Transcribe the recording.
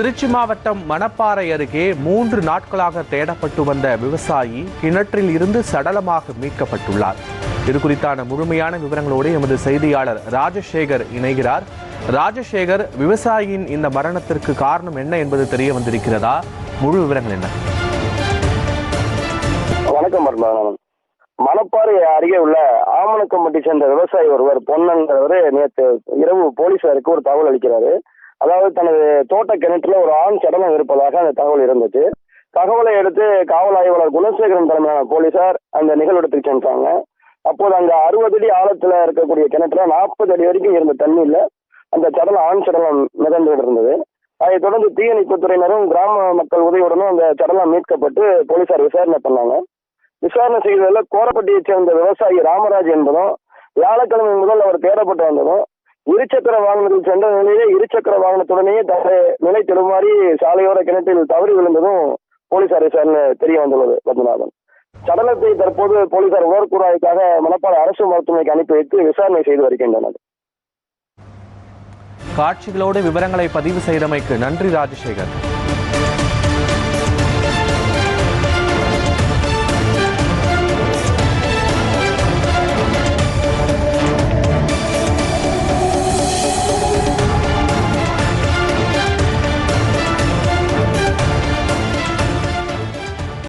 திருச்சி மாவட்டம் மணப்பாறை அருகே மூன்று நாட்களாக தேடப்பட்டு வந்த விவசாயி கிணற்றில் இருந்து சடலமாக மீட்கப்பட்டுள்ளார். இது குறித்தான முழுமையான விவரங்களோடு எமது செய்தியாளர் ராஜசேகர் இணைகிறார். ராஜசேகர் விவசாயியின் இந்த மரணத்திற்கு காரணம் என்ன என்பது தெரிய வந்திருக்கிறதா? முழு விவரங்கள் என்ன? வணக்கம் மணப்பாறை அருகே உள்ள ஆமணக்கம்பட்டி சேர்ந்த விவசாயி ஒருவர் பொன்னன்றவர் நேற்று இரவு போலீசாருக்கு ஒரு தகவல் அளிக்கிறாரு. அதாவது தனது தோட்ட கிணற்றுல ஒரு ஆண் சடலம் இருப்பதாக அந்த தகவல் இருந்துச்சு தகவலை எடுத்து காவல் ஆய்வாளர் குணசேகரன் தலைமையிலான போலீசார் அந்த நிகழ்விடத்துக்கு சென்றாங்க. அப்போது அங்க அறுபது அடி ஆழத்துல இருக்கக்கூடிய கிணற்றுல நாற்பது அடி வரைக்கும் இருந்த தண்ணியில அந்த சடலம் ஆண் சடலம் மிதந்து இருந்தது அதைத் தொடர்ந்து தீயணைப்புத்துறையினரும் கிராம மக்கள் உதவியுடனும் அந்த சடலம் மீட்கப்பட்டு போலீசார் விசாரணை பண்ணாங்க. விசாரணை செய்ததில் கோரப்பட்டியைச் சேர்ந்த விவசாயி ராமராஜ் என்பதும் வியாழக்கிழமை முதல் அவர் தேடப்பட்டு வந்ததும் இருசக்கர வாகனத்தில் சென்ற நிலையிலே இருசக்கர வாகனத்துடனேயே தவறு நிலை தடுமாறி சாலையோர கிணற்றில் தவறி விழுந்ததும் போலீசார் விசாரணை தெரிய வந்துள்ளது பத்மநாபன். சடலத்தை தற்போது போலீசார் உடற்கூறாய்க்காக மணப்பாடு அரசு மருத்துவமனைக்கு அனுப்பி வைத்து விசாரணை செய்து வருகின்றனர். காட்சிகளோடு விவரங்களை பதிவு செய்தமைக்கு நன்றி ராஜசேகர்.